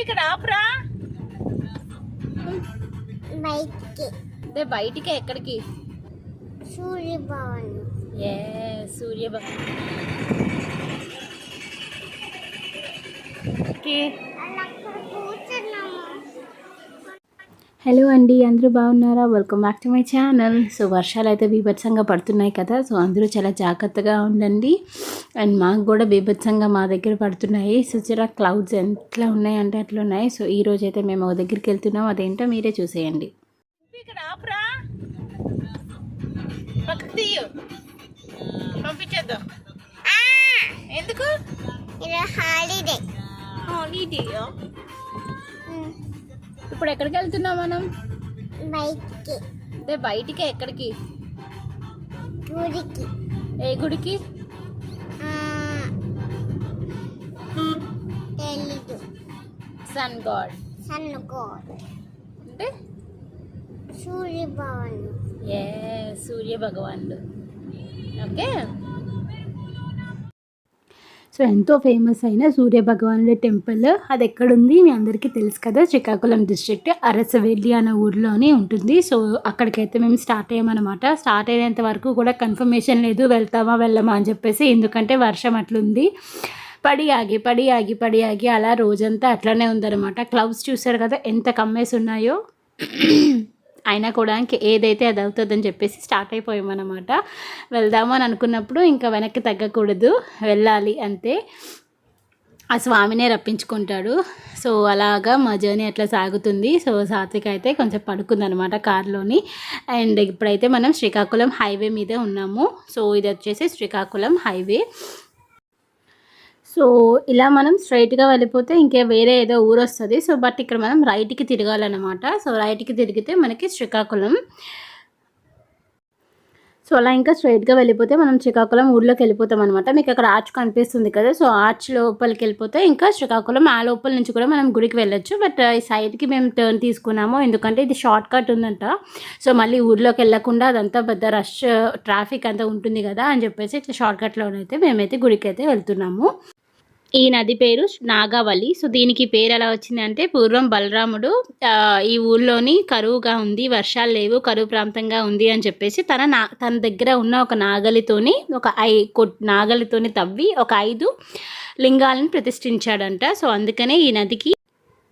ఇక్కడ ఆపురా. బయటికి. అదే బయటికి ఎక్కడికి? సూర్యభవన్. ఏ సూర్య అలా అక్కడ కూర్చున్నాము హలో అండి అందరూ బాగున్నారా? Welcome back to my channel so వర్షాలు అయితే బీభత్సంగా పడుతున్నాయి కదా. సో అందరూ చాలా జాగ్రత్తగా ఉండండి. అండ్ మాకు కూడా బీభత్సంగా మా దగ్గర పడుతున్నాయి. సో జరా క్లౌడ్స్ ఎట్లా ఉన్నాయి అంటే అట్లా ఉన్నాయి. సో ఈ రోజు అయితే మేము ఒక దగ్గరికి వెళ్తున్నాం. అదేంటో మీరే చూసేయండి. ఎందుకు? ఇది హాలిడే హాలిడేయా ఇప్పుడు ఎక్కడికి వెళ్తున్నాం మనం? బయటికి. అదే బయటికి ఎక్కడికి? గుడికి. ఏ గుడికి? ఆ, తెలీదు. Sun god. అంటే? సూర్యభవన్ ఏ సూర్య భగవానుడు ఓకే. సో ఎంతో ఫేమస్ అయిన సూర్య భగవానుడి టెంపుల్. అది ఎక్కడుంది మీ అందరికీ తెలుసు కదా. శ్రీకాకుళం డిస్ట్రిక్ట్ అరసవెల్లి అనే ఊర్లోనే ఉంటుంది. సో అక్కడికైతే మేము స్టార్ట్ అయ్యామన్నమాట. స్టార్ట్ అయినంత వరకు కూడా కన్ఫర్మేషన్ లేదు. వెళ్తామా వెళ్ళమా అని చెప్పేసి ఎందుకంటే వర్షం అట్లుంది. పడి ఆగి పడి ఆగి పడి ఆగి అలా రోజంతా అట్లనే ఉందన్నమాట. క్లౌడ్స్ చూసారు కదా ఎంత కమ్మేసి ఉన్నాయో. అయినా కూడా ఇంక ఏదైతే అది అవుతుందని చెప్పేసి స్టార్ట్ అయిపోయామన్నమాట. వెళ్దాము అని అనుకున్నప్పుడు ఇంకా వెనక్కి తగ్గకూడదు. వెళ్ళాలి అంతే. ఆ స్వామినే రప్పించుకుంటాడు. సో అలాగా మా జర్నీ అట్లా సాగుతుంది. సో సాత్విక అయితే కొంచెం పడుకుందనమాట కార్లోని. అండ్ ఇప్పుడైతే మనం శ్రీకాకుళం హైవే మీదే ఉన్నాము. సో ఇది వచ్చేసి శ్రీకాకుళం హైవే. సో ఇలా మనం స్ట్రైట్గా వెళ్ళిపోతే ఇంకే వేరే ఏదో ఊరు వస్తుంది. సో బట్ ఇక్కడ మనం రైట్కి తిరగాలన్నమాట. సో రైట్కి తిరిగితే మనకి శ్రీకాకుళం. సో అలా ఇంకా స్ట్రైట్గా వెళ్ళిపోతే మనం శ్రీకాకుళం ఊర్లోకి వెళ్ళిపోతాం అనమాట మీకు అక్కడ ఆర్చ్ కనిపిస్తుంది కదా సో ఆర్చ్ లోపలికి వెళ్ళిపోతే ఇంకా శ్రీకాకుళం ఆ లోపల నుంచి కూడా మనం గుడికి వెళ్ళొచ్చు. బట్ ఈ సైడ్కి మేము టర్న్ తీసుకున్నాము. ఎందుకంటే ఇది షార్ట్ కట్ ఉందంట. సో మళ్ళీ ఊర్లోకి వెళ్ళకుండా అదంతా పెద్ద రష్ ట్రాఫిక్ అంతా ఉంటుంది కదా అని చెప్పేసి ఇట్లా షార్ట్ కట్లోనైతే మేమైతే గుడికి అయితే వెళ్తున్నాము. ఈ నది పేరు నాగావళి. సో దీనికి పేరు ఎలా వచ్చిందంటే పూర్వం బలరాముడు ఈ ఊళ్ళోని కరువుగా ఉంది వర్షాలు లేవు కరువు ప్రాంతంగా ఉంది అని చెప్పేసి తన నా తన దగ్గర ఉన్న ఒక నాగలితోని ఒక ఐ నాగలితోని తవ్వి ఒక ఐదు లింగాలను ప్రతిష్ఠించాడంట. సో అందుకనే ఈ నదికి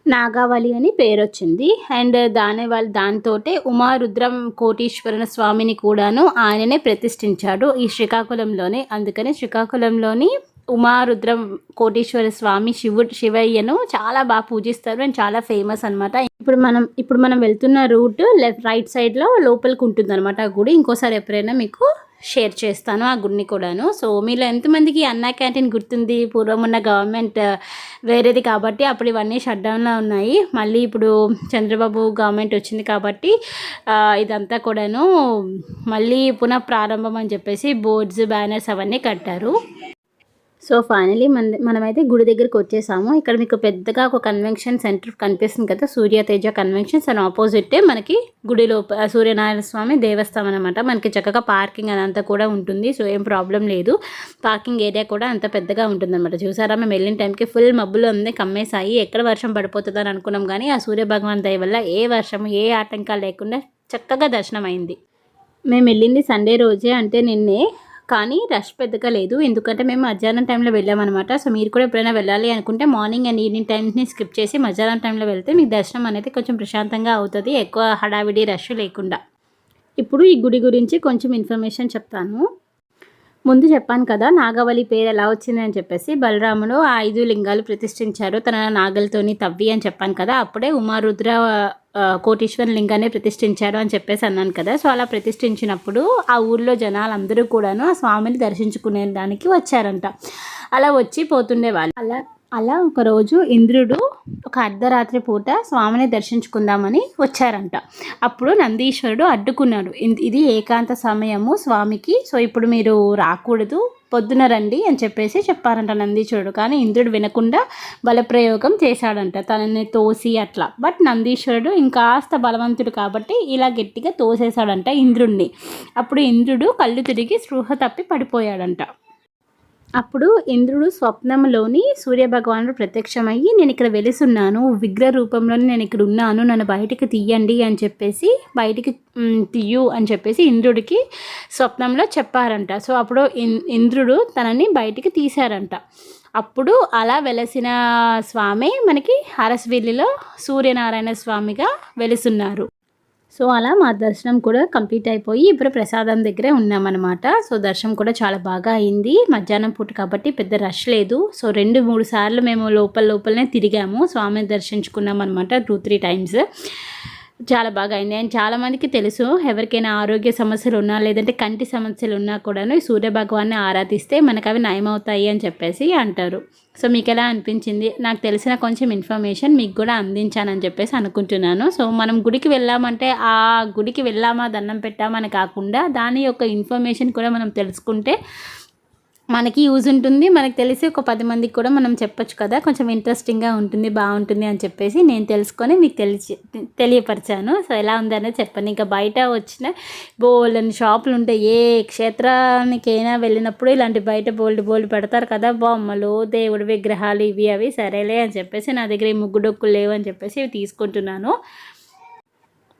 నాగావళి అని పేరు వచ్చింది. అండ్ దాని వాళ్ళ దానితోటే ఉమారుద్రం కోటీశ్వర స్వామిని కూడాను ఆయననే ప్రతిష్ఠించాడు ఈ శ్రీకాకుళంలోనే. అందుకని శ్రీకాకుళంలోని ఉమారుద్రం కోటేశ్వర స్వామి శివుడు శివయ్యను చాలా బాగా పూజిస్తారు అండ్ చాలా ఫేమస్ అనమాట ఇప్పుడు మనం ఇప్పుడు మనం వెళ్తున్న రూట్ లెఫ్ట్ రైట్ సైడ్లో లోపలికి ఉంటుంది అనమాట ఆ గుడి. ఇంకోసారి ఎప్పుడైనా మీకు షేర్ చేస్తాను ఆ గుడిని కూడాను. సో మీలో ఎంతమందికి అన్నా క్యాంటీన్ గుర్తుంది? పూర్వం ఉన్న గవర్నమెంట్ వేరేది కాబట్టి అప్పుడు ఇవన్నీ షట్ డౌన్లో ఉన్నాయి. మళ్ళీ ఇప్పుడు చంద్రబాబు గవర్నమెంట్ వచ్చింది కాబట్టి ఇదంతా కూడాను మళ్ళీ పునః ప్రారంభం అని చెప్పేసి బోర్డ్స్ బ్యానర్స్ అవన్నీ కట్టారు. సో ఫైనలీ మన మనమైతే గుడి దగ్గరికి వచ్చేసాము. ఇక్కడ మీకు పెద్దగా ఒక కన్వెన్షన్ సెంటర్ కనిపిస్తుంది కదా సూర్య తేజ కన్వెన్షన్స్ అండ్ ఆపోజిటే మనకి గుడి లోప సూర్యనారాయణ స్వామి దేవస్థానం అనమాట మనకి చక్కగా పార్కింగ్ అదంతా కూడా ఉంటుంది సో ఏం ప్రాబ్లం లేదు. పార్కింగ్ ఏరియా కూడా అంత పెద్దగా ఉంటుంది అనమాట చూసారా మేము వెళ్ళిన టైంకి ఫుల్ మబ్బులు ఉంది కమ్మేసాయి ఎక్కడ వర్షం పడిపోతుందని అనుకున్నాం కానీ ఆ సూర్య భగవాన్ దయ వల్ల ఏ వర్షం ఏ ఆటంకాలు లేకుండా చక్కగా దర్శనం అయింది మేము వెళ్ళింది సండే రోజే అంటే నిన్నే. కానీ రష్ పెద్దగా లేదు. ఎందుకంటే మేము మధ్యాహ్నం టైంలో వెళ్ళామన్నమాట. సో మీరు కూడా ఎప్పుడైనా వెళ్ళాలి అనుకుంటే మార్నింగ్ అండ్ ఈవినింగ్ టైమ్స్ని స్కిప్ చేసి మధ్యాహ్నం టైంలో వెళ్తే మీకు దర్శనం అనేది కొంచెం ప్రశాంతంగా అవుతుంది. ఎక్కువ హడావిడి రష్ లేకుండా. ఇప్పుడు ఈ గుడి గురించి కొంచెం ఇన్ఫర్మేషన్ చెప్తాను. ముందు చెప్పాను కదా నాగవళి పేరు ఎలా వచ్చింది అని చెప్పేసి బలరాముడు ఆ ఐదు లింగాలు ప్రతిష్ఠించారు తన నాగలతోని తవ్వి అని చెప్పాను కదా అప్పుడే ఉమారుద్ర కోటీశ్వర లింగాన్ని ప్రతిష్ఠించారు అని చెప్పేసి అన్నాను కదా సో అలా ప్రతిష్ఠించినప్పుడు ఆ ఊర్లో జనాలందరూ కూడాను ఆ స్వామిని దర్శించుకునే దానికి వచ్చారంట. అలా వచ్చి పోతుండేవాళ్ళు. అలా అలా ఒకరోజు ఇంద్రుడు ఒక అర్ధరాత్రి పూట స్వామిని దర్శించుకుందామని వచ్చారంట. అప్పుడు నందీశ్వరుడు అడ్డుకున్నాడు. ఇది ఏకాంత సమయము స్వామికి సో ఇప్పుడు మీరు రాకూడదు పొద్దున రండి అని చెప్పేసి చెప్పారంట నందీశ్వరుడు. కానీ ఇంద్రుడు వినకుండా బలప్రయోగం చేశాడంట. తనని తోసి అట్లా. బట్ నందీశ్వరుడు ఇంకాస్త బలవంతుడు కాబట్టి ఇలా గట్టిగా తోసేశాడంట ఇంద్రుడిని అప్పుడు ఇంద్రుడు కళ్ళు తిరిగి స్పృహ తప్పి పడిపోయాడంట. అప్పుడు ఇంద్రుడు స్వప్నంలోని సూర్యభగవానుడు ప్రత్యక్షమయ్యి నేను ఇక్కడ వెలుసున్నాను విగ్రహ రూపంలోనే నేను ఇక్కడ ఉన్నాను నన్ను బయటికి తీయండి అని చెప్పేసి బయటికి తీయు అని చెప్పేసి ఇంద్రుడికి స్వప్నంలో చెప్పారంట. సో అప్పుడు ఇంద్రుడు తనని బయటికి తీశారంట. అప్పుడు అలా వెలసిన స్వామి మనకి హరస్విల్లిలో సూర్యనారాయణ స్వామిగా వెలుసున్నారు. సో అలా మా దర్శనం కూడా కంప్లీట్ అయిపోయి ఇప్పుడు ప్రసాదం దగ్గరే ఉన్నామన్నమాట. సో దర్శనం కూడా చాలా బాగా అయింది. మధ్యాహ్నం పూట కాబట్టి పెద్ద రష్ లేదు. సో రెండు మూడు సార్లు మేము లోపల లోపలనే తిరిగాము. స్వామిని దర్శించుకున్నాం అనమాట టూ త్రీ టైమ్స్ చాలా బాగా అయింది. అండ్ చాలామందికి తెలుసు ఎవరికైనా ఆరోగ్య సమస్యలు ఉన్నా లేదంటే కంటి సమస్యలు ఉన్నా కూడాను ఈ సూర్య భగవాన్ని ఆరాధిస్తే మనకు అవి నయమవుతాయి అని చెప్పేసి అంటారు. సో మీకు ఎలా అనిపించింది? నాకు తెలిసిన కొంచెం ఇన్ఫర్మేషన్ మీకు కూడా అందించానని చెప్పేసి అనుకుంటున్నాను. సో మనం గుడికి వెళ్ళామంటే ఆ గుడికి వెళ్ళామా దండం పెట్టామని కాకుండా దాని యొక్క ఇన్ఫర్మేషన్ కూడా మనం తెలుసుకుంటే మనకి యూజ్ ఉంటుంది. మనకు తెలిసి ఒక పది మందికి కూడా మనం చెప్పొచ్చు కదా. కొంచెం ఇంట్రెస్టింగ్గా ఉంటుంది బాగుంటుంది అని చెప్పేసి నేను తెలుసుకొని మీకు తెలిసి తెలియపరిచాను. సో ఎలా ఉందనేది చెప్పండి. ఇంకా బయట వచ్చిన బోల్డ్ షాపులు ఉంటాయి ఏ క్షేత్రానికైనా వెళ్ళినప్పుడు ఇలాంటి బయట బోల్డ్ బోల్డ్ పెడతారు కదా. బొమ్మలు దేవుడి విగ్రహాలు ఇవి అవి సరేలే అని చెప్పేసి నా దగ్గర ఈ ముగ్గు డొక్కులు లేవు అని చెప్పేసి ఇవి తీసుకుంటున్నాను.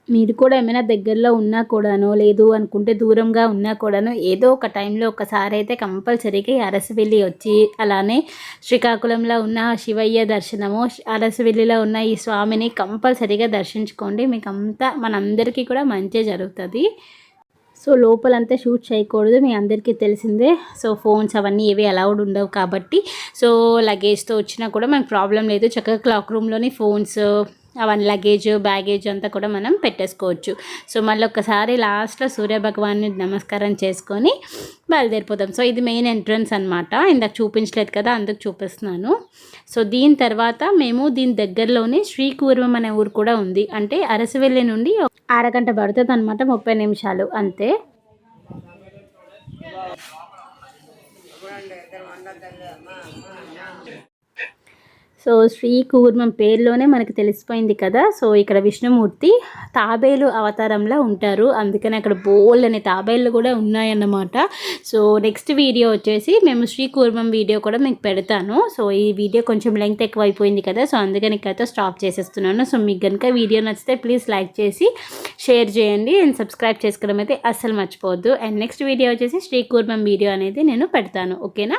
మీరు కూడా ఏమైనా దగ్గరలో ఉన్నా కూడానో లేదు అనుకుంటే దూరంగా ఉన్నా కూడానో ఏదో ఒక టైంలో ఒకసారి అయితే కంపల్సరీగా ఈ అరసవెల్లి వచ్చి అలానే శ్రీకాకుళంలో ఉన్న శివయ్య దర్శనము అరసవెల్లిలో ఉన్న ఈ స్వామిని కంపల్సరీగా దర్శించుకోండి. మీకు అంతా మనందరికీ కూడా మంచి జరుగుతుంది. సో లోపలంతా షూట్ చేయకూడదు. మీ అందరికీ తెలిసిందే. సో ఫోన్స్ అవన్నీ ఏవి అలౌడ్ ఉండవు కాబట్టి. సో లగేజ్తో వచ్చినా కూడా మనకు ప్రాబ్లం లేదు. చక్కగా క్లాక్ రూమ్లోని ఫోన్స్ అవన్నీ లగేజ్ బ్యాగేజ్ అంతా కూడా మనం పెట్టేసుకోవచ్చు. సో మళ్ళీ ఒక్కసారి లాస్ట్లో సూర్య భగవాన్ని నమస్కారం చేసుకొని బయలుదేరిపోతాం సో ఇది మెయిన్ ఎంట్రన్స్ అనమాట ఇందాక చూపించలేదు కదా అందుకు చూపిస్తున్నాను. సో దీని తర్వాత మేము దీని దగ్గరలోనే శ్రీకూర్వం అనే ఊరు కూడా ఉంది. అంటే అరసవెల్లి నుండి అరగంట పడుతుంది అనమాట ముప్పై నిమిషాలు. అంతే. సో శ్రీ కూర్మం పేరులోనే మనకు తెలిసిపోయింది కదా. సో ఇక్కడ విష్ణుమూర్తి తాబేలు అవతారంలో ఉంటారు. అందుకని అక్కడ బోల్ అనే తాబేళ్ళు కూడా ఉన్నాయన్నమాట. సో నెక్స్ట్ వీడియో వచ్చేసి మేము శ్రీ కూర్మం వీడియో కూడా మీకు పెడతాను. సో ఈ వీడియో కొంచెం లెంగ్త్ ఎక్కువ అయిపోయింది కదా. సో అందుకని ఇక్కడతో స్టాప్ చేసేస్తున్నాను. సో మీకు కనుక వీడియో నచ్చితే ప్లీజ్ లైక్ చేసి షేర్ చేయండి అండ్ సబ్స్క్రైబ్ చేసుకోవడం అయితే అస్సలు మర్చిపోవద్దు. అండ్ నెక్స్ట్ వీడియో వచ్చేసి శ్రీ కూర్మం వీడియో అనేది నేను పెడతాను. ఓకేనా?